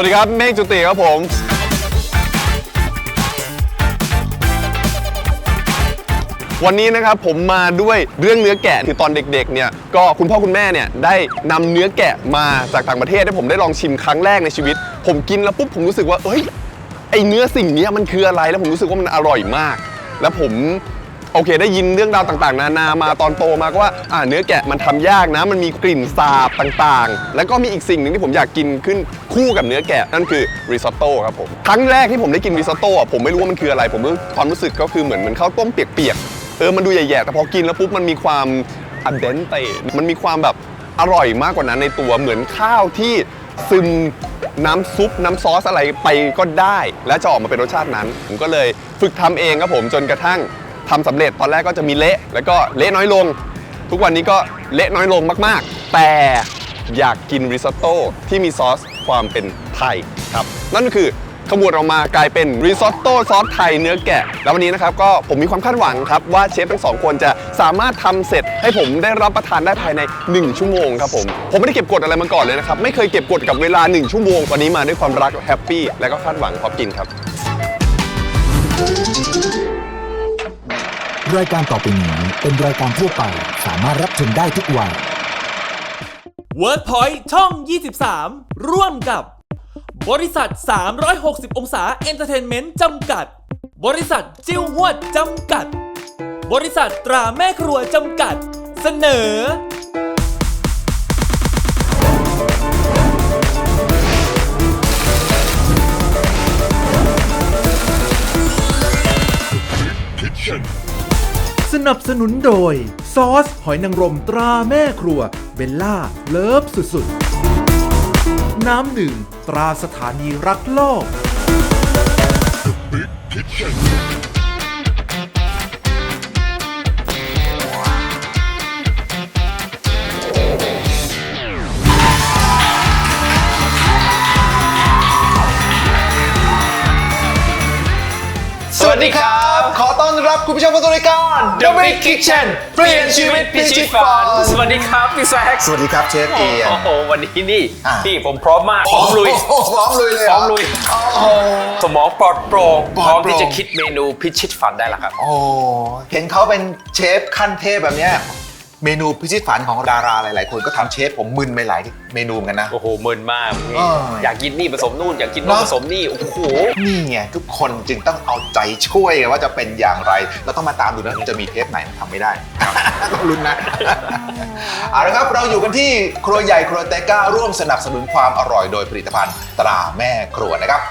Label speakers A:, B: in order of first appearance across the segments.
A: วัสดีครับ เมฆจุติครับผม วันนี้นะครับผมมาด้วยเรื่องเนื้อแกะคือตอนเด็กๆเนี่ยก็คุณพ่อคุณแม่เนี่ยได้นำเนื้อแกะมาจากต่างประเทศให้ผมได้ลองชิมครั้งแรกในชีวิต ผมกินแล้วปุ๊บผมรู้สึกว่าเอ้ยไอเนื้อสิ่งเนี้ยมันคืออะไรแล้วผมรู้สึกว่ามันอร่อยมาก แล้วผม โอเค ได้ยินเรื่องราวต่างๆ นานามาตอนโตมาก็ว่าอ่าเนื้อแกะมันทำยากนะ มันมีกลิ่นสาบต่างๆ แล้วก็มีอีกสิ่งหนึ่งที่ผมอยากกินขึ้นคู่กับเนื้อแกะนั่นคือริซอตโต้ครับผมครั้งแรกที่ผมได้กินริซอตโต้ผมไม่รู้ว่ามันคืออะไร ผมรู้ความรู้สึกก็คือเหมือนเหมือนข้าวต้มเปียกๆเออมันดูแย่ๆแต่พอกินแล้วปุ๊บมันมีความอันเดนเตมันมีความแบบอร่อยมากกว่านั้นในตัวเหมือนข้าวที่ซึมน้ำซุปน้ำซอสอะไรไปก็ได้ และจะออกมาเป็นรสชาตินั้น ผมก็เลยฝึกทำเองครับผมจนกระทั่ง ทำสำเร็จตอนแรกก็จะมีเละ แล้วก็เละน้อยลง ทุกวันนี้ก็เละน้อยลงมากๆ แต่อยากกินริซอตโต้ที่มีซอสความเป็นไทยครับ นั่นก็คือขมวดออกมากลายเป็นริซอตโต้ซอสไทยเนื้อแกะ แล้ววันนี้นะครับก็ผมมีความคาดหวังครับ ว่าเชฟทั้งสองคนจะสามารถทำเสร็จให้ผมได้รับประทานได้ภายใน 1 ชั่วโมงครับผม ผมไม่ได้เก็บกดอะไรมาก่อนเลยนะครับ ไม่เคยเก็บกดกับเวลา 1 ชั่วโมงวันนี้มาด้วยความรักแฮปปี้และก็คาดหวังพร้อมกินครับ
B: รายการต่อไปนี้เป็นรายการทั่วไปสามารถรับชมได้ทุกวัย
C: WordPoint ช่อง 23 ร่วมกับ บริษัท 360 องศาเอนเตอร์เทนเมนต์จำกัด บริษัทจิ้วหวดจำกัด บริษัทตราแม่ครัวจำกัด เสนอ
D: สนับสนุนโดย ซอส หอยนางรมตราแม่ครัว เบลล่า เลิฟสุดๆ น้ำหนึ่ง ตราสถานีรักโลก
E: สวัสดีครับ รับคุณผู้ชมเข้าสู่รายการ The Big Kitchen เปลี่ยนชีวิตพิชิตฝัน
F: สวัสดีครับพี่แซค
E: สวัสดีครับเชฟเอียน
F: โอ้โหวันนี้นี่
E: อะ
F: พี่ผมพร้อมมากพร้อมลุย
E: โอ้โหพร้อมลุยเลยเห
F: พ
E: ร
F: ร้อมลุยสมองปลอดโปร่ง
E: ปลอด
F: พร้อม
E: โปร่ง
F: ที่จะคิดเมนูพิชิตฝันได้แล้วครับ
E: โอ้เห็นเขาเป็นเชฟขั้นเทพแบบเนี้ย เมนูพิชิตฝันของดาราหลาย ๆ คนก็ทำเชฟผมมึนไปหลายเมนูเหมือนกันนะ
F: โอ้โหมึนมาก
E: เออ
F: อยากกินนี่ผสมนู่นอยากกินนู่น
E: เนอะ
F: ผสมนี่ โอ้โห
E: นี่ไงทุกคนจึงต้องเอาใจช่วยว่าจะเป็นอย่างไร เราต้องมาตามดูนะจะมีเทปไหนมันทำไม่ได้ ต้องลุ้นนะ เอาละครับเราอยู่กันที่ครัวใหญ่ครัวเตก้าร่วมสนับสนุนความอร่อยโดยผลิตภัณฑ์ตราแม่ครัวนะครับ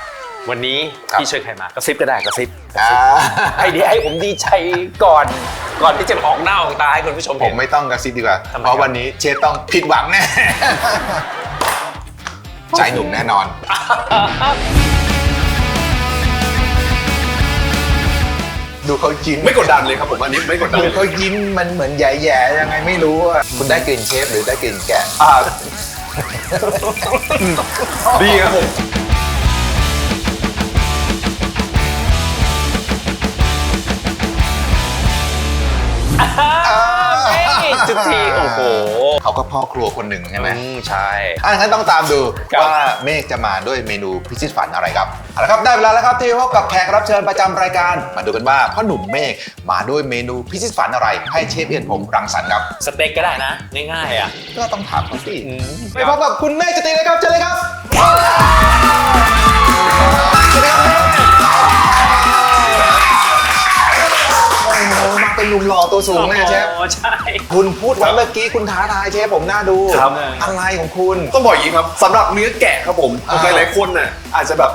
F: วันนี้
E: ครับ
F: พี่เชิญใครมากระซิบก็ได้กระซิบ
E: อ่า
F: ให้ดีให้ผมดีใจก่อน ก่อนที่จะออกหน้าออกตาให้คุณผู้ชม
E: ผ
F: เห็
E: ม
F: น
E: ไม่ต้องกระซิบดีกว่า
F: ทำไม
E: เพราะ
F: ครับ
E: วันนี้เชฟต้องผิดหวังแน่ใจหนุ่มแน่นอน ดูเขายิ้ม
A: ไม่กดดันเลยครับผมอันนี้ไม่กดดัน
E: ดู
A: เลย
E: เขายิ้มมันเหมือนแย่ๆยังไงไม่รู้อะคุณได้กลิ่นเชฟหรือได้กลิ่นแกะ
A: อ่าดีครับผม
F: จุดทีโอ้โห
E: เขาก็พ่อครัวคนหนึ่งใช่ไหม
F: อืมใช่
E: อะงั้นต้องตามดู
F: ครับ
E: ว่าเมฆจะมาด้วยเมนูพิชิตฝันอะไรครับเอาละครับได้เวลาแล้วครับที่พบกับแขกรับเชิญประจำรายการ มาดูกันว่าพ่อหนุ่มเมฆมาด้วยเมนูพิชิตฝันอะไรให้เชฟเอียนผมรังสรรค์ครับ
F: สเต็กก็ได้นะง่ายๆอะ
E: ก็ต้องถามเขาสิ
F: อืม
E: ไปพบกับคุณเมฆจติเลยครับเชิญเลยครับสวัสดีครับ เป็นหนุ่มหล่อตัวสูงเลยอะเชฟ
F: โอ้ใช่
E: คุณพูดไว้เมื่อกี้คุณท้าทายเชฟผมน่าดู
A: ครับ
E: อะไรของคุณ
A: ต้องบอกอย่างนี้ครับสำหรับเนื้อแกะครับผม
E: อ่า
A: หลายๆคนน่ะอาจจะแบบ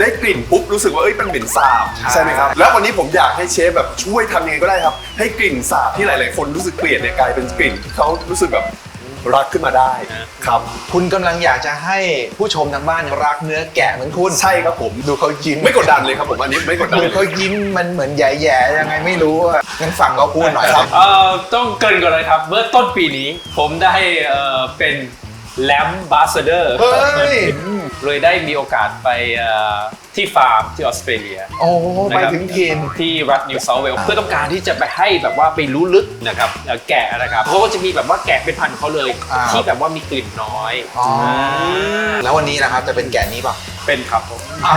A: ได้กลิ่นปุ๊บรู้สึกว่าเอ้ยมันเหม็นสาบ
E: ใช่
A: ใช่ไหมครับแล้ววันนี้ผมอยากให้เชฟแบบช่วยทำยังไงก็ได้ครับ ให้กลิ่นสาบที่หลาย ๆ คนรู้สึกเกลียดเนี่ยกลายเป็นกลิ่นที่เขารู้สึกแบบ รักขึ้นมาได้ครับ
E: คุณกำลังอยากจะให้ผู้ชมทางบ้านรักเนื้อแกะเหมือนคุณ
A: ใช่ครับผม
E: ดูเขายิ้ม
A: ไม่กดดันเลยครับผมอันนี้ไม่กดดัน
E: ดู
A: เลย
E: เขายิ้มมันเหมือนแย่ๆยังไงไม่รู้อะงั้นฟังเขาพูดหน่อยครับ
F: เอ่อต้องเกรินก่อนเลยครับ เมื่อต้นปีนี้ผมได้เอ่อเป็นแลมบาสเดอร์
E: เฮ้ย
F: เลยได้มีโอกาสไปเอ่อ ที่ฟาร์มที่ออสเตรเลีย
E: โอ้ไป
F: นะครับ
E: ถึงถิ่น
F: ที่รัฐนิวเซาท์เวลส์เพื่อต้องการที่จะไปให้แบบว่าไปรู้ลึกนะครับเอ่อแกะนะครับเขาก็จะมีแบบว่าแกะเป็นพันธุ์เขาเลย
E: อ่า
F: ที่แบบว่ามีกลิ่นน้อย
E: อ๋อแล้ววันนี้นะครับจะเป็นแกะนี้ป่ะ
F: เป็นครับผม
E: อ่า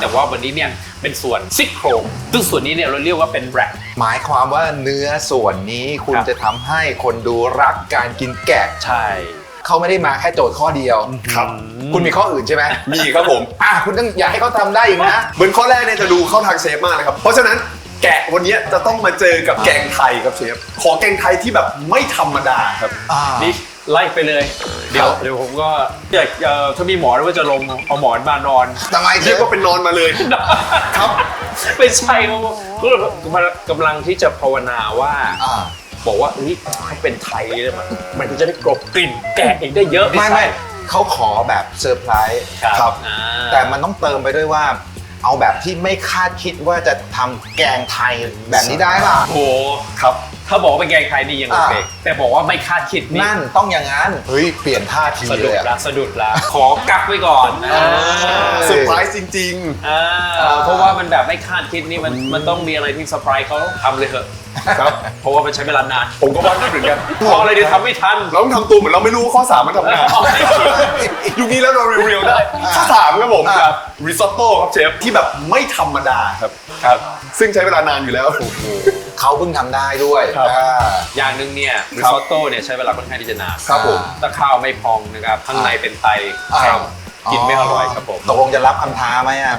F: แต่ว่าวันนี้เนี่ยเป็นส่วนซี่โครงซึ่งส่วนนี้เนี่ยเราเรียกว่าเป็นแรป
E: หมายความว่าเนื้อส่วนนี้คุณ
F: ครับ
E: จะทำให้คนดูรักการกินแกะ
F: ใช่
E: เขาไม่ได้มาแค่โจทย์ข้อเดียว
A: ครับ
E: คุณมีข้ออื่นใช่ไหม
A: มีครับผม
E: อะคุณต้องอยากให้เขาทำได้อีกนะ
A: เหมือนข้อแรกเนี่ยจะดูเข้าทางเชฟมากเลยครับ เพราะฉะนั้นแกะวันนี้จะต้องมาเจอกับแกงไทยครับเชฟ ขอแกงไทยที่แบบไม่ธรรมดาครับ
E: อ่า
F: นี่ไล่ไปเลย เดี๋ยว
E: ครับ
F: เดี๋ยวผมก็อยากเอ่อถ้ามีหมอนว่าจะลงเอาหมอนมานอน
E: ทำไมเช
A: เรีย
E: ฟ
A: กว่าเป็นนอนมาเลย ครับ
F: ไม่ใช่เขาก็กำลังที่จะภาวนาว่า
E: อ่า
F: บอกว่าเฮ้ยถ้าเป็นไทยเนี่ยมันมันก็จะได้กลบกลิ่นแกะเองได้เยอะ
E: ไม่ไม่เขาขอแบบเซอร์ไพรส์
F: ครับ
E: แต่มันต้องเติมไปด้วยว่าเอาแบบที่ไม่คาดคิดว่าจะทำแกงไทยแบบนี้ได้ป่ะ
F: โอ้โหครับ ถ้าบอกว่าเป็นแกงไทยนี่ยังโอเค
E: อ่า
F: แต่บอกว่าไม่คาดคิดนี่
E: นั่นต้องอย่างนั้นเฮ้ยเปลี่ยนท่าที
F: สะ
E: เล
F: ดุด
E: ยอะ
F: ละสะดุดละขอกักไว้ก่อนอ่า
A: เซอร์ไพรส์จริง
F: อ่าเพราะว่ามันแบบไม่คาดคิดนี่มันมันต้องมีอะไรที่เซอร์ไพรส์เขาทำเลยเถอะ
A: ๆ ครับ
F: เพราะว่ามันใช้เวลานาน
A: ผมก็วัดได้เหมือนกัน
F: เพราะอะไรเดี๋ยวทำไม่ทัน
A: เราต้องทำตัวเหมือนเราไม่รู้ว่าข้อสามมันทำงานยุคนี้แล้วเราเรียวๆได้ข้อสามครับผม
E: ครับ
A: ริซอตโต้ครับเชฟที่แบบไม่ธรรมดาครับ
F: ครับ
A: ซึ่งใช้เวลานานอยู่แล้ว
E: เขาเพิ่งทำได้ด้วย
A: ครับ
E: อ่า
F: อย่างหนึ่งเนี่ยริซอตโต้เนี่ยใช้เวลาค่อนข้างที่จะนาน
A: ครับผม
F: ถ้าข้าวไม่พองนะครับข้างในเป็นไต
E: อ่า
F: แข็ง กินไม่อร่อยครับผม
E: ตกลงจะรับคำท้าไหมอะ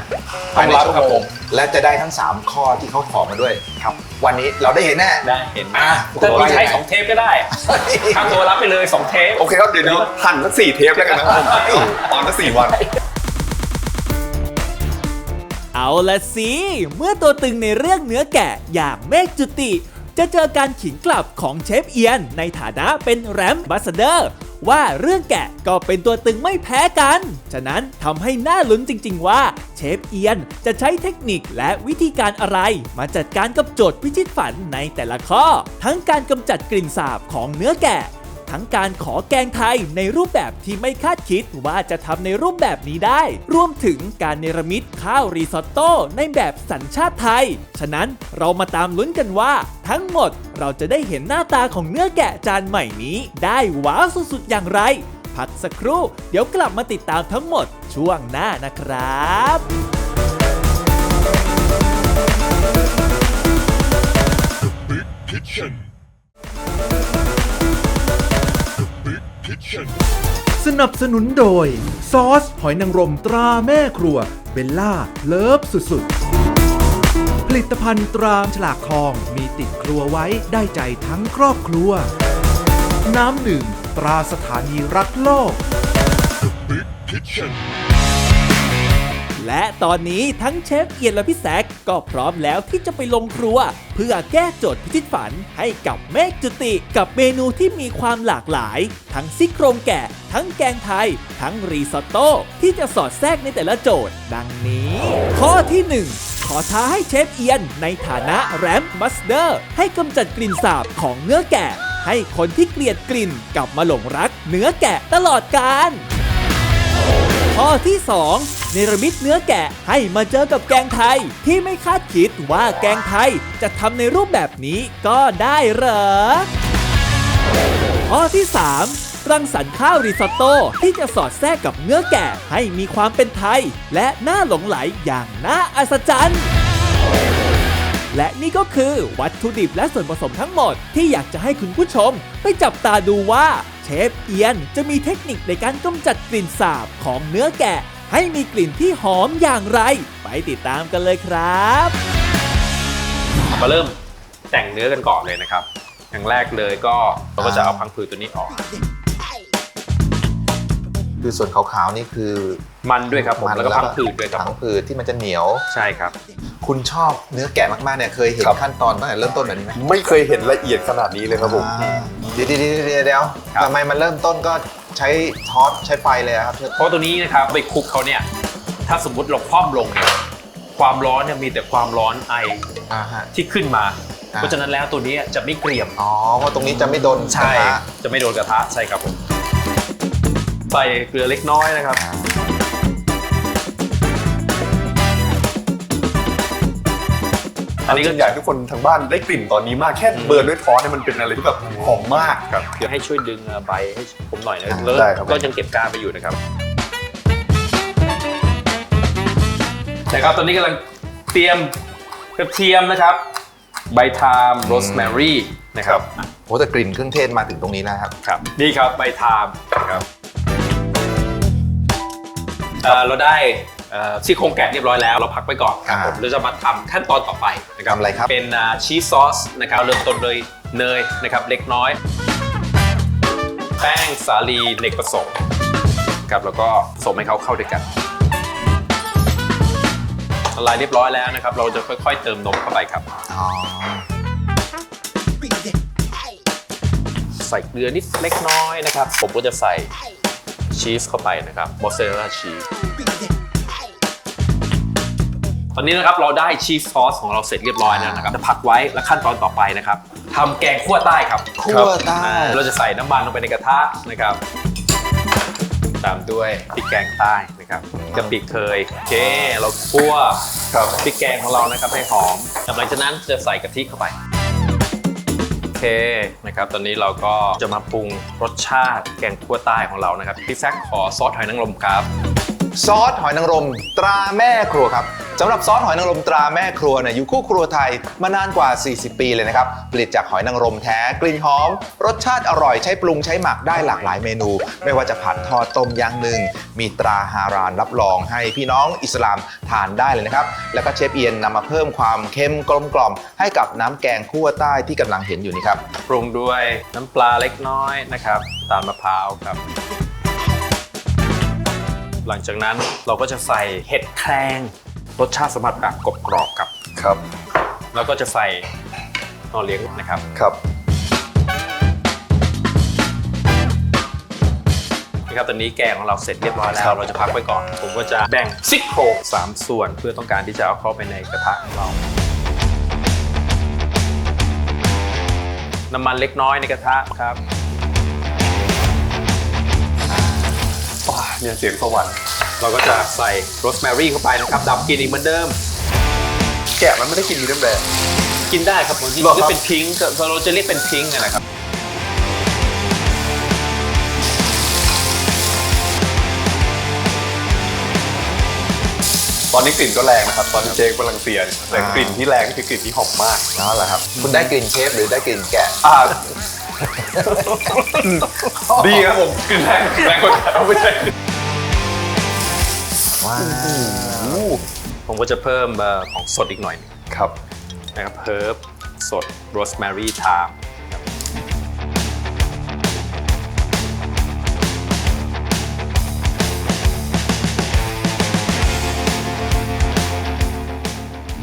F: ต้
E: ภา
F: อยง
E: ใน
F: รับ
E: ชั่ว
F: ครับ
E: โม
F: ผ
E: ง
F: ม
E: และจะได้ทั้ง 3 ข้อที่เขาขอมาด้วย
F: ครับ
E: วันนี้เราได้เห็นแน่
F: ได้เห็นไหม
E: อะ
F: ถ้าคุณใช้
E: ตัว
F: สองเทปก็ได้ค่าตัวรับไปเลยสองเทป
A: โอเคครับ เดี๋ยวเดี๋ยวหั่นสักสี่เทปแล้วกันนะครับผมตอนละสี่วัน
C: เอาละสิ เมื่อตัวตึงในเรื่องเนื้อแกะอย่างเมฆจุติ จะเจอการขิงกลับของเชฟเอียน ในฐานะเป็นแรมบัสเดอร์ ว่าเรื่องแกะก็เป็นตัวตึงไม่แพ้กัน ฉะนั้นทำให้น่าลุ้นจริง ๆ ว่าเชฟเอียนจะใช้เทคนิคและวิธีการอะไร มาจัดการกับโจทย์พิชิตฝันในแต่ละข้อ ทั้งการกำจัดกลิ่นสาบของเนื้อแกะ ทั้งการขอแกงไทยในรูปแบบที่ไม่คาดคิดว่าจะทำในรูปแบบนี้ได้ รวมถึงการเนรมิตข้าวรีซอตโต้ในแบบสัญชาติไทย ฉะนั้นเรามาตามลุ้นกันว่า ทั้งหมดเราจะได้เห็นหน้าตาของเนื้อแกะจานใหม่นี้ ได้ว้าวสุดๆอย่างไร พักสักครู่ เดี๋ยวกลับมาติดตามทั้งหมดช่วงหน้านะครับ
D: สนับสนุนโดย ซอส หอยนางรมตราแม่ครัว เบลล่า เลิฟสุดๆ ผลิตภัณฑ์ตราฉลากทองมีติดครัวไว้ได้ใจทั้งครอบครัว น้ำหนึ่ง ตราสถานีรักโลก
C: และตอนนี้ทั้งเชฟเอียนและพี่แซกก็พร้อมแล้วที่จะไปลงครัว เพื่อแก้โจทย์พิชิตฝันให้กับเมฆจุติ กับเมนูที่มีความหลากหลาย ทั้งซี่โครงแกะ ทั้งแกงไทย ทั้งรีซอตโต้ที่จะสอดแทรกในแต่ละโจทย์ ดังนี้ ข้อที่ 1 ขอท้าให้เชฟเอียน ในฐานะแรมบัสเดอร์ ให้กำจัดกลิ่นสาบของเนื้อแกะ ให้คนที่เกลียดกลิ่นกลับมาหลงรักเนื้อแกะตลอดกาล ข้อที่ 2 เนรมิตเนื้อแกะให้มาเจอกับแกงไทย ที่ไม่คาดคิดว่าแกงไทยจะทำในรูปแบบนี้ก็ได้เหรอ ข้อที่ 3 รังสรรค์ข้าวริซอตโต้ที่จะสอดแทรกกับเนื้อแกะให้มีความเป็นไทย และน่าหลงไหลอย่างน่าอัศจรรย์และนี่ก็คือวัตถุดิบและส่วนผสมทั้งหมดที่อยากจะให้คุณผู้ชมไปจับตาดูว่า เชฟเอียนจะมีเทคนิคในการกำจัดกลิ่นสาบของเนื้อแกะ ให้มีกลิ่นที่หอมอย่างไร ไปติดตามกันเลยครับ
F: มาเริ่มแต่งเนื้อกันก่อนเลยนะครับ อย่างแรกเลยก็เราก็จะเอาพังผืดตัวนี้ออก
E: คือส่วนขาวๆนี่คือ
F: มันด้วยครับผม แล้วก็พังผืดด้วยครับ
E: ผั
F: ผ
E: ง
F: ม
E: ผืดที่มันจะเหนียว
F: ใช่ครับ
E: คุณชอบเนื้อแกะมากๆเนี่ยเคยเห็น
A: ครับ
E: ขั้นตอนตั้งแต่เริ่มต้นแบบนี้ไหม
A: ไม่เคยเห็นละเอียดขนาดนี้เลยครับผม
E: อ่าเดี๋ยวเดี๋ยวเดี๋ยวเดี๋ยวเดี๋ยว
F: ครับ
E: ทำไมมันเริ่มต้นก็ใช้ทอสใช้ไฟเลยอะครับ
F: เพราะตัวนี้นะครับไปคลุกเขาเนี่ย ถ้าสมมุติเราคว่ำลงเนี่ยความร้อนเนี่ยมีแต่ความร้อนไอ
E: อ่าฮะ
F: ที่ขึ้นมา
E: อ่า
F: เพราะฉะนั้นแล้วตัวนี้จะไม่เกรียม
E: อ๋อเพราะตรงนี้จะไม่โดนกระทะ
F: จะไม่โดนกระทะใช่ครับผมใส่เกลือเล็กน้อยนะครับ
A: อันนี้ก็อยากให้ทุกคนทางบ้านได้กลิ่นตอนนี้มากแค่เบิร์นด้วยท้อนเนี่ยมันเป็นอะไรที่แบบหอมมากครับ
F: เดี๋ยวให้ช่วยดึงใบให้ผมหน่อยนะ
E: อ่า
F: แล้ว
A: ได้ครับ
F: ก็ยังเก็บก้านไปอยู่นะครับนะครับ ตอนนี้กำลังเตรียมกระเทียมนะครับ ใบไทม์โรสแมรี่นะครับ
E: โอ้แต่กลิ่นเครื่องเทศมาถึงตรงนี้แล้วครับ
F: ครับ นี่ครับใบไทม์นะครับเอ่อเราได้เอ่อ ซี่โครงแกะเรียบร้อยแล้วเราพักไว้ก่อนครับ
E: อ่า
F: ผมเราจะมาทำขั้นตอนต่อไปนะครับ
E: ทำอะไรครับ
F: เป็นชีสซอสนะครับเริ่มต้นเลยเนยนะครับเล็กน้อย แป้งสาลีเล็กผสมครับแล้วก็ผสมให้เขาเข้าด้วยกันละลายเรียบร้อยแล้วนะครับ เราจะค่อย ๆ เติมนมเข้าไปครับ
E: อ๋อ
F: ใส่เกลือนิดเล็กน้อยนะครับ ผมก็จะใส่ชีสเข้าไปนะครับมอสซาเรลลาชีส ตอนนี้นะครับเราได้ชีสซอสของเราเสร็จเรียบร้อยแล้วนะครับจะพักไว้และขั้นตอนต่อไปนะครับทำแกงคั่วใต้ครับ
E: คั่วใต้
F: อ่าเราจะใส่น้ำมันลงไปในกระทะนะครับ ตามด้วยพริกแกงใต้นะครับกะปิเคยโอเคเราคั่ว
A: ครับ
F: พริกแกงของเรานะครับให้หอมหลังจากนั้นจะใส่กะทิเข้าไปโอเคนะครับ ตอนนี้เราก็จะมาปรุงรสชาติแกงคั่วใต้ของเรานะครับพี่แซคขอซอสหอยนางรมครับ
E: ซอสหอยนางรมตราแม่ครัวครับ สำหรับซอสหอยนางรมตราแม่ครัวเนี่ยอยู่คู่ครัวไทยมานานกว่า 40 ปีเลยนะครับ ผลิตจากหอยนางรมแท้กลิ่นหอม รสชาติอร่อยใช้ปรุงใช้หมักได้หลากหลายเมนู ไม่ว่าจะผัดทอดต้มย่างหนึ่ง มีตราฮารานรับรองให้พี่น้องอิสลามทานได้เลยนะครับ แล้วก็เชฟเอียนนำมาเพิ่มความเค็มกลมกล่อมให้กับน้ำแกงคั่วใต้ที่กำลังเห็นอยู่นี่ครับ
F: ปรุงด้วยน้ำปลาเล็กน้อยนะครับตาลมะพร้าวครับ หลังจากนั้นเราก็จะใส่เห็ดแครง รสชาติสัมผัสแบบกรอบกรอบๆครับ
A: ครับ
F: แล้วก็จะใส่นอเลี้ยงนะครับ
A: ครับ
F: นะครับ ตอนนี้แกงของเราเสร็จเรียบร้อยแล้วเราจะพักไว้ก่อน ผมก็จะแบ่งซี่โครงสามส่วนเพื่อต้องการที่จะเอาเข้าไปในกระทะของเรา น้ำมันเล็กน้อยในกระทะครับ
A: ว้าเนี่ยเสียงสวรรค์
F: เราก็จะใส่โรสแมรี่เข้าไปนะครับดับกลิ่นอีกเหมือนเดิม
A: แกะมันไม่ได้กินมีน้ำแดง
F: กินได้ครับผมจริง
A: เหรอ
F: ๆ
A: ครั
F: ก็
A: บ
F: เป็นพิงค์ก็เราจะเรียกเป็นพิงค์นะครับ
A: ตอนนี้กลิ่นก็แรงนะครับ ตอนที่เจคกำลังเสียเนี่ยแต่กลิ่นที่แรงคือกลิ่นที่หอมมาก
E: นั่นแหละครับ คุณได้กลิ่นเชฟหรือได้กลิ่นแกะ
A: อ่า ดีครับผมกลิ่นแรงแรงกว่าเอาไม่ใช่
E: ว้าว
F: ผมก็จะเพิ่มเอ่อของสดอีกหน่อยหนึ่ง
A: ครับ
F: นะครับเพิร์บสดโรสแมรี่ไทม์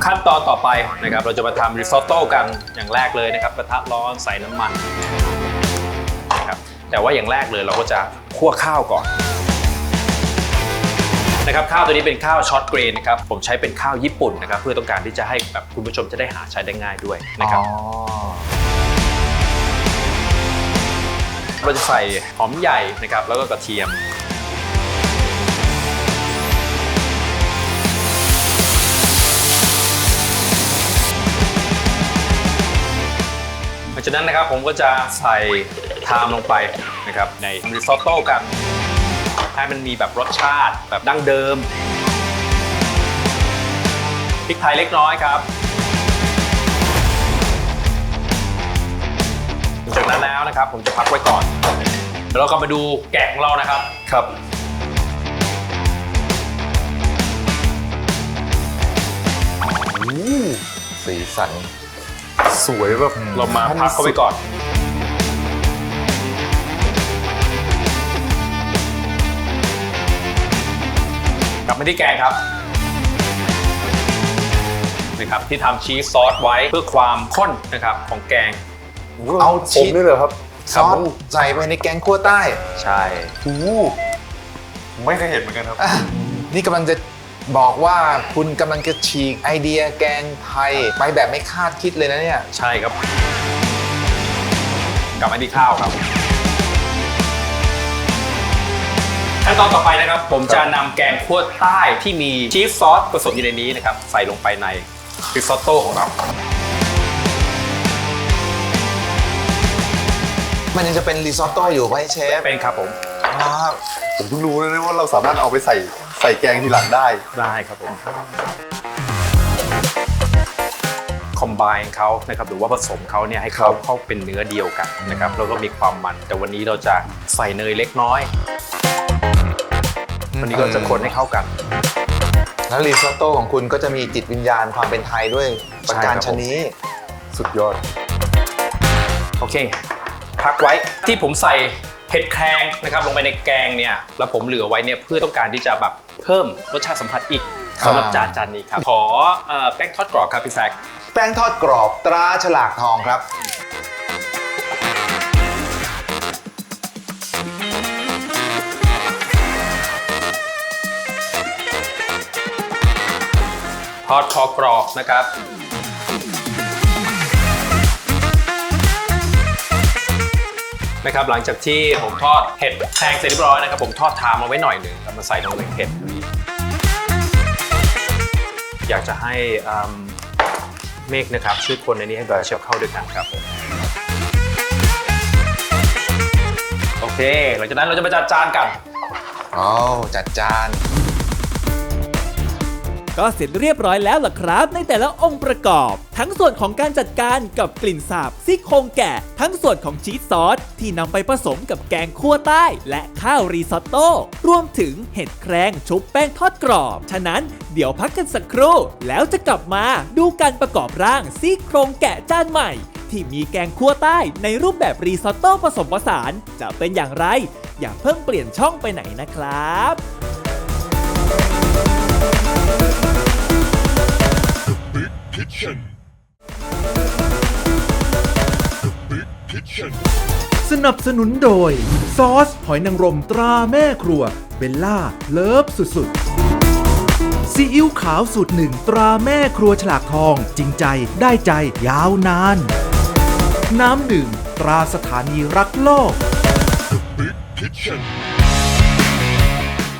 F: ขั้นตอนต่อไปนะครับเราจะมาทำริซอตโต้กันอย่างแรกเลยนะครับกระทะร้อนใส่น้ำมันนะครับแต่ว่าอย่างแรกเลยเราก็จะคั่วข้าวก่อน นะครับข้าวตัวนี้เป็นข้าวช็อตเกรนนะครับผมใช้เป็นข้าวญี่ปุ่นนะครับเพื่อต้องการที่จะให้แบบคุณผู้ชมจะได้หาใช้ได้ง่ายด้วยนะครับ
E: อ๋อ
F: เราจะใส่หอมใหญ่นะครับแล้วก็กระเทียมหลังจากนั้นนะครับผมก็จะใส่ไทามลงไปนะครับในริซอตโต้กัน ให้มันมีแบบรสชาติแบบดั้งเดิมพริกไทยเล็กน้อยครับหลังจากนั้นแล้วนะครับผมจะพักไว้ก่อนเดี๋ยวเราก็มาดูแกะของเรานะครับ
A: ครับ
E: สีสัน
A: สวยแบบ
F: เรามาพักเขาไว้ก่อน กลับมาที่แกงครับนะครับที่ทำชีสซอสไว้เพื่อความข้นนะครับของแกง
E: เอา
A: ผ
E: ชี
A: ม
E: ส
A: ด้วยเหรอครับ
E: ซอสใส่ไปในแกงคั่วใต้
F: ใช่
A: โอ้โหไม่เคยเห็นเหมือนกันครับ
E: อะนี่กำลังจะบอกว่าคุณกำลังจะฉีกไอเดียแกงไทย ไปแบบไม่คาดคิดเลยนะเนี่ย
F: ใช่ครับ กลับมาที่ข้าวครับ ขั้นตอนต่อไปนะครับ ผมจะนำแกงคั่วใต้ที่มีชีสซอสผสมอยู่ในนี้นะครับ ใส่ลงไปในริซอตโต้ของเรา
E: มันยังจะเป็นรีซอตโต้อยู่ไหมเชฟ
F: เป็นครับผม
E: ครับ
A: ผมเพิ่งรู้เลยนะว่าเราสามารถเอาไปใส่ใส่แกงทีหลังได้
F: ได้ครับผม คอมไบน์เขานะครับหรือว่าผสมเขาเนี่ยให้เขาเข้าเป็นเนื้อเดียวกันนะครับแล้วก็มีความมัน แต่วันนี้เราจะใส่เนยเล็กน้อย วันนี้ก็จะคนให้เข้ากัน
E: แล้วรีซอตโต้ของคุณก็จะมีจิตวิญญาณความเป็นไทยด้วยประการ
F: ใช่ครับ
E: ชนี้
A: สุดยอด
F: โอเค พักไว้ที่ผมใส่เห็ดแครงนะครับลงไปในแกงเนี่ยแล้วผมเหลือไว้เนี่ยเพื่อต้องการที่จะแบบเพิ่มรสชาติสัมผัสอีกสำหรับจานจานนี้ครับ ขอเอ่อแป้งทอดกรอบครับพี่แซค
E: แป้งทอดกรอบตราฉลากทองครับ
F: ทอดคอกรอบนะครับนะครับหลังจากที่ผมทอดเห็ดแครงเสร็จเรียบร้อยนะครับ ผมทอดทามเอาไว้หน่อยหนึ่งแล้วมาใส่ลงในเห็ดอยากจะให้เมฆนะครับช่วยคนในนี้ให้แบบเชียวเข้าด้วยกันครับผมโอเค หลังจากนั้นเราจะมาจัดจานกัน
E: อ๋อจัดจาน
C: ก็เสร็จเรียบร้อยแล้วล่ะครับ ในแต่ละองค์ประกอบ ทั้งส่วนของการจัดการกับกลิ่นสาบซี่โครงแกะ ทั้งส่วนของชีสซอส ที่นำไปผสมกับแกงคั่วใต้ และข้าวรีซอตโต้รวมถึงเห็ดแครงชุบแป้งทอดกรอบ ฉะนั้นเดี๋ยวพักกันสักครู่ แล้วจะกลับมาดูการประกอบร่างซี่โครงแกะจานใหม่ ที่มีแกงคั่วใต้ในรูปแบบรีซอตโต้ผสมผสาน จะเป็นอย่างไร อย่าเพิ่งเปลี่ยนช่องไปไหนนะครับ
D: สนับสนุนโดย ซอส หอยนางรมตราแม่ครัว เบลล่า เลิฟสุดๆ ซีอิ๊วขาวสูตรหนึ่งตราแม่ครัวฉลากทอง จริงใจได้ใจยาวนาน น้ำหนึ่ง ตราสถานีรักโลก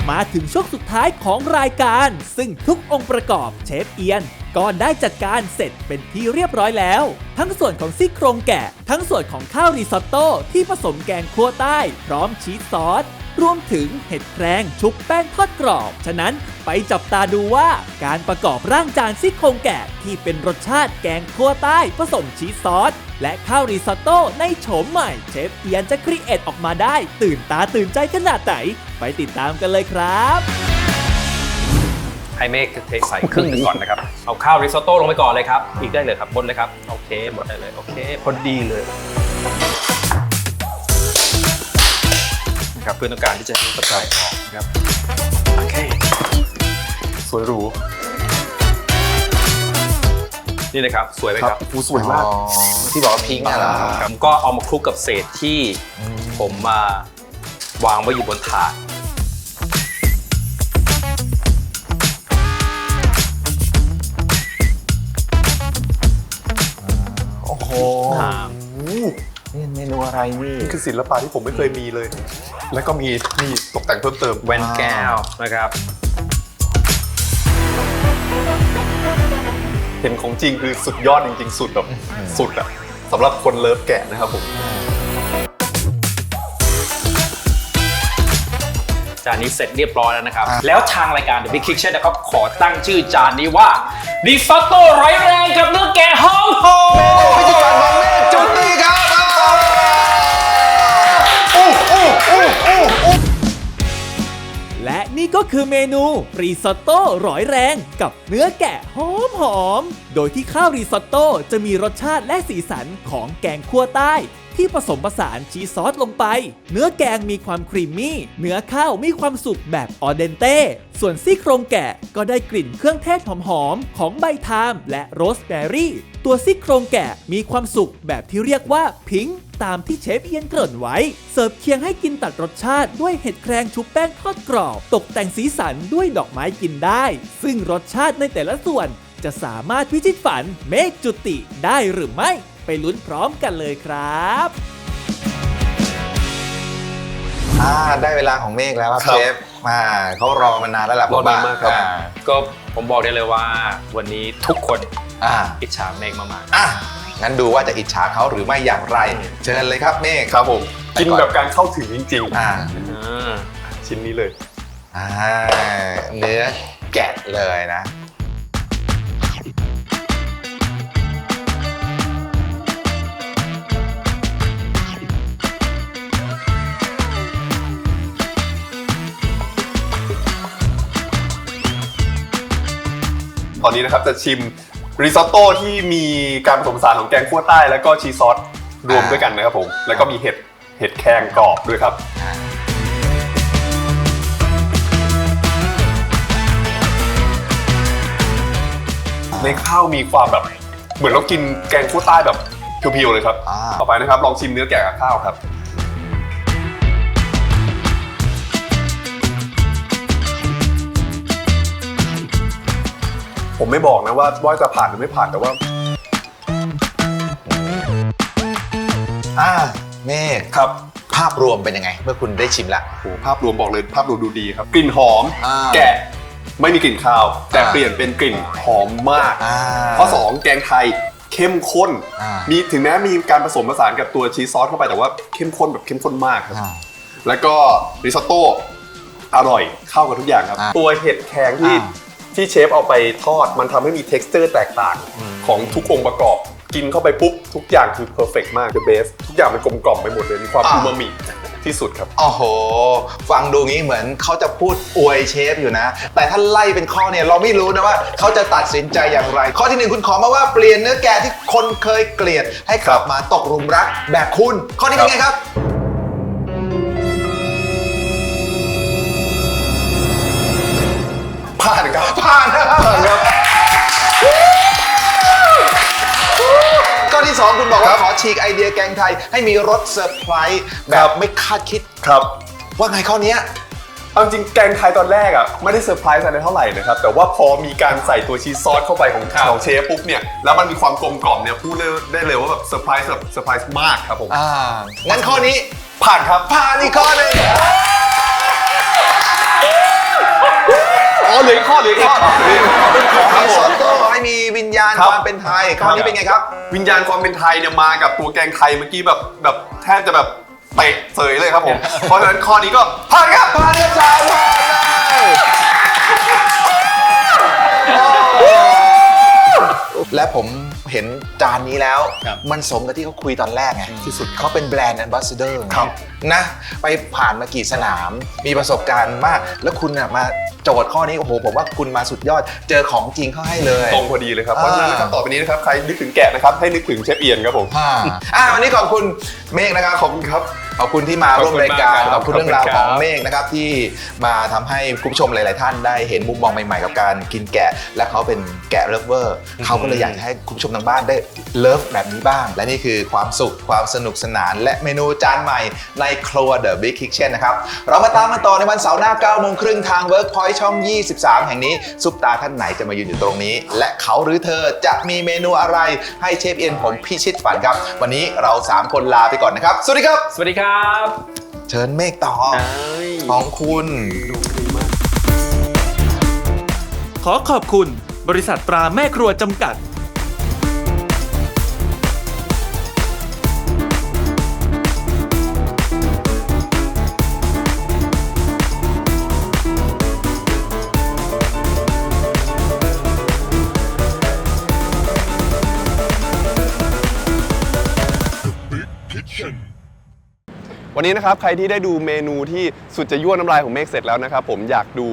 C: มาถึงช่วงสุดท้ายของรายการ ซึ่งทุกองค์ประกอบเชฟเอียนก็ได้จัดการเสร็จเป็นที่เรียบร้อยแล้ว ทั้งส่วนของซี่โครงแกะ ทั้งส่วนของข้าวริซอตโต้ที่ผสมแกงคั่วใต้ พร้อมชีสซอส รวมถึงเห็ดแครงชุบแป้งทอดกรอบ ฉะนั้นไปจับตาดูว่าการประกอบร่างจานซี่โครงแกะที่เป็นรสชาติแกงคั่วใต้ผสมชีสซอส และข้าวริซอตโต้ในโฉมใหม่ เชฟเอียนจะครีเอทออกมาได้ ตื่นตาตื่นใจขนาดไหน ไปติดตามกันเลยครับ
F: ให้เมฆเทใส่ครึ่งหนึงก่อนนะครับ เอาข้าวริซอตโต้ลงไปก่อนเลยครับ อีกได้เลยครับบนเลยครับ โอเค หมดได้เลย โอเค พอดีเลย นะครับเพื่อต้องการที่จะให้กระจายออกนะครับโอเค
A: สวยหรู
F: นี่นะครับสวยไหมครับ
A: อู้สวยมาก
E: ที่บอกว่าพิงค์น่ะเหรอ
F: ผมก็เอามาคลุกกับเศษที่ผมมาวางไว้อยู่บนถาด
E: โอ้โหนี่เมนูอะไรนี่
A: นี่คือศิลปะที่ผมไม่เคยมีเลย แล้วก็มีนี่ตกแต่งเพิ่มเติม
F: แว่นแก้วนะครับ
A: เห็นของจริงคือสุดยอดจริงๆ สุดแบบสุดอะสำหรับคนเลิฟแกะนะครับผม
F: จานนี้เสร็จเรียบร้อยแล้วนะครับ
E: อะ
F: แล้วทางรายการ The Big Kitchen นะครับ ขอตั้งชื่อจานนี้ว่าริซอตโต้ร้อยแรงกับเนื้อแกะหอมหอม
E: พิธีกร นี่
C: ก็คือเมนูรีซอตโต้ร้อยแรงกับเนื้อแกะหอมหอม โดยที่ข้าวรีซอตโต้จะมีรสชาติและสีสันของแกงคั่วใต้ ที่ผสมผสานชีสซอสลงไป เนื้อแกงมีความครีมมี่ เนื้อข้าวมีความสุกแบบออเดนเต้ ส่วนซี่โครงแกะก็ได้กลิ่นเครื่องเทศหอมๆ ของใบทามและโรสแบรี่ ตัวซี่โครงแกะมีความสุกแบบที่เรียกว่าพิงค์ตามที่เชฟเอียนเกริ่นไว้ เสิร์ฟเคียงให้กินตัดรสชาติด้วยเห็ดแครงชุบแป้งทอดกรอบ ตกแต่งสีสันด้วยดอกไม้กินได้ ซึ่งรสชาติในแต่ละส่วนจะสามารถพิชิตฝันเมฆจุติได้หรือไม่ ลุ้นพร้อมกันเลยครับ
E: อ่าได้เวลาของเมฆแล้วครับ
A: ครับ
E: เชฟมาเขารอมานานแล้วล่ะผม
A: รอนานมากครับ
E: อ่
F: ก็ผมบอกได้เลยว่า วันนี้ทุกคน
E: อ่า
F: อิจฉาเมฆมาก
E: อะงั้นดูว่าจะอิจฉาเขาหรือไม่อย่างไร เชิญเลยครับเมฆ
A: ครับผม
E: ไป
A: กิน
E: ก่อน
A: แบบการเข้าถึงจริง
E: อ่า
F: ๆอ่า
A: ๆชิ้นนี้เลย
E: อ่าเนื้อแกะเลยนะ
A: ตอนนี้นะครับจะชิมริซอตโต้ที่มีการผสมผสานของแกงคั่วใต้ แล้วก็ชีสซอสรวมด้วยกันนะครับผม แล้วก็มีเห็ดเห็ดแครงกรอบด้วยครับ ในข้าวมีความแบบ เหมือนเรากินแกงคั่วใต้แบบเพียวๆเลยครับ
E: อ่า
A: ต่อไปนะครับลองชิมเนื้อแกะกับข้าวครับ ผมไม่บอกนะว่าว่าจะผ่านหรือไม่ผ่านแต่ว่า
E: อ่าเมฆ
A: ครับ
E: ภาพรวมเป็นยังไง เมื่อคุณได้ชิมละ
A: โอ้โหภาพรวมบอกเลยภาพรวมดูดีครับ กลิ่นหอม
E: อ่า
A: แกะไม่มีกลิ่นคาว แต่
E: อ่า
A: เปลี่ยนเป็นกลิ่นหอมมาก
E: อ่า
A: ข้อสองแกงไทยเข้มข้น
E: อ่ามี
A: มีถึงแม้มีการผสมผสานกับตัวชีสซอสเข้าไปแต่ว่าเข้มข้นแบบเข้มข้นมากครับ
E: อ่า
A: แล้วก็ริซอตโต้อร่อยเข้ากับทุกอย่างครับ
E: อ่า
A: ตัวเห็ดแครงที่
E: อ่า
A: ที่เชฟเอาไปทอดมันทำให้มี t e x t อร์แตกต่างของทุกองค์ประกอบ กินเข้าไปปุ๊บ ทุกอย่างคือ perfect มาก the best ทุกอย่างมันกลมกล่อมไปหมดเลย มีความอูมามิที่สุดครับ
E: โอ้โห ฟังดูงี้เหมือนเขาจะพูดอวยเชฟอยู่นะ แต่ถ้าไล่เป็นข้อเนี่ยเราไม่รู้นะว่าเขาจะตัดสินใจอย่างไร ข้อที่หนึ่งคุณขอมาว่าเปลี่ยนเนื้อแกะที่คนเคยเกลียดให้กลับมาตกหลุมรักแบบคุณ ข้อนี้เป็นไงครับ
A: ผ่านครับ
E: ผ่านนะครับ
A: ผ่านครับ
E: ข้อที่สองคุณบอก
A: ค
E: ว่า
A: รับ
E: ขอฉีกไอเดียแกงไทย ให้มีรสเซอร์ไพรส์แบ
A: ครับบ
E: ไม่คาดคิด
A: ครับ
E: ว่าไงข้อเนี้ย
A: เอาจริงแกงไทยตอนแรกอะไม่ได้เซอร์ไพรส์อะไรเท่าไหร่นะครับ แต่ว่าพอมีการใส่ตัวชีสซอสเข้าไปของของเชฟปุ๊บเนี่ย แล้วมันมีความกลมกล่อมเนี่ยพูดเลยได้เลยว่าแบบเซอร์ไพรส์แบบเซอร์ไพรส์มากครับผม
E: อ่างั้นข้อนี้
A: ผ่านครับ
E: ผ่านอีกข้อหนึ่ง
A: อ๋อเหลืออกข้อเหลืออกข้อเหลืออกข้อ
E: ขอ
A: ครั
E: ให้อนโตให้มีวิญญาณความเป็นไทยข้อนี้เป็นไงครับ
A: วิญญาณความเป็นไทยเนี่ยมากับตัวแกงไทยเมื่อกี้แบบแบบแทบจะแบบเตะเสยเลยครับผม เพราะฉะนั้นข้อนี้ก็ผ่านครับ
E: ผ่านเรียบร้อยผ่านเลย และผมเห็นจานนี้แล้ว
F: ครับ
E: มันสมกับที่เขาคุยตอนแรกไง
A: ที่สุด
E: เขาเป็นแบรนด์แอมบาสเดอร์
A: ครับ
E: นะไปผ่านมากี่สนาม มีประสบการณ์มาก แล้วคุณน่ะมาโจทย์ข้อนี้ โอ้โห ผมว่าคุณมาสุดยอดเจอของจริงเข้าให้เลย
A: ตรงพอดีเลยครับ เพราะฉะนั้นนะครับต่อไปนี้นะครับ ใครนึกถึงแกะนะครับ ให้นึกถึงเชฟเอียนครับผม
E: อ่าอ่าวันนี้ขอบคุณเมฆนะครับ
A: ขอบคุณครับ
E: ขอบคุณที่มาร่วมรายการ
A: ข
E: ข
A: อ
E: อ
A: บบคุ
E: คุณ
A: ณ
E: เรื่องราว
A: ครั
E: ข
A: บ
E: องเมฆนะครับที่มาทำให้คุณผู้ชมหลาย ๆ ท่านได้เห็นมุมมองใหม่ ๆ กับการกินแกะ และเขาเป็นแกะเลิฟเวอร์เขาก็เลยอยากจะให้คุณผู้ชมทางบ้านได้เลิฟแบบนี้บ้าง และนี่คือความสุขความสนุกสนาน และเมนูจานใหม่ในครัว The Big Kitchen นะครับเรามาตามกันต่อในวันเสาร์หน้า9โมงครึ่งทาง Workpoint ช่อง 23 แห่งนี้ซุปตาท่านไหนจะมายืนอยู่ตรงนี้ และเขาหรือเธอจะมีเมนูอะไรให้เชฟเอียนผมพิชิตฝันครับ วันนี้เราสามคนลาไปก่อนนะครับ สวัสดีครับ
F: สวัสดีครับ
E: เชิญเมฆต่อ
F: เอ้ย
E: ของคุณ
C: ขอขอบคุณบริษัทตราแม่ครัวจำกัด
A: วันนี้นะครับใครที่ได้ดูเมนูที่สุดจะยั่วน้ำลายของเมฆเสร็จแล้วนะครับผมอยากดู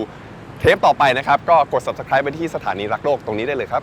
A: เทปต่อไปนะครับก็กด subscribe ไปที่สถานีรักโลกตรงนี้ได้เลยครับ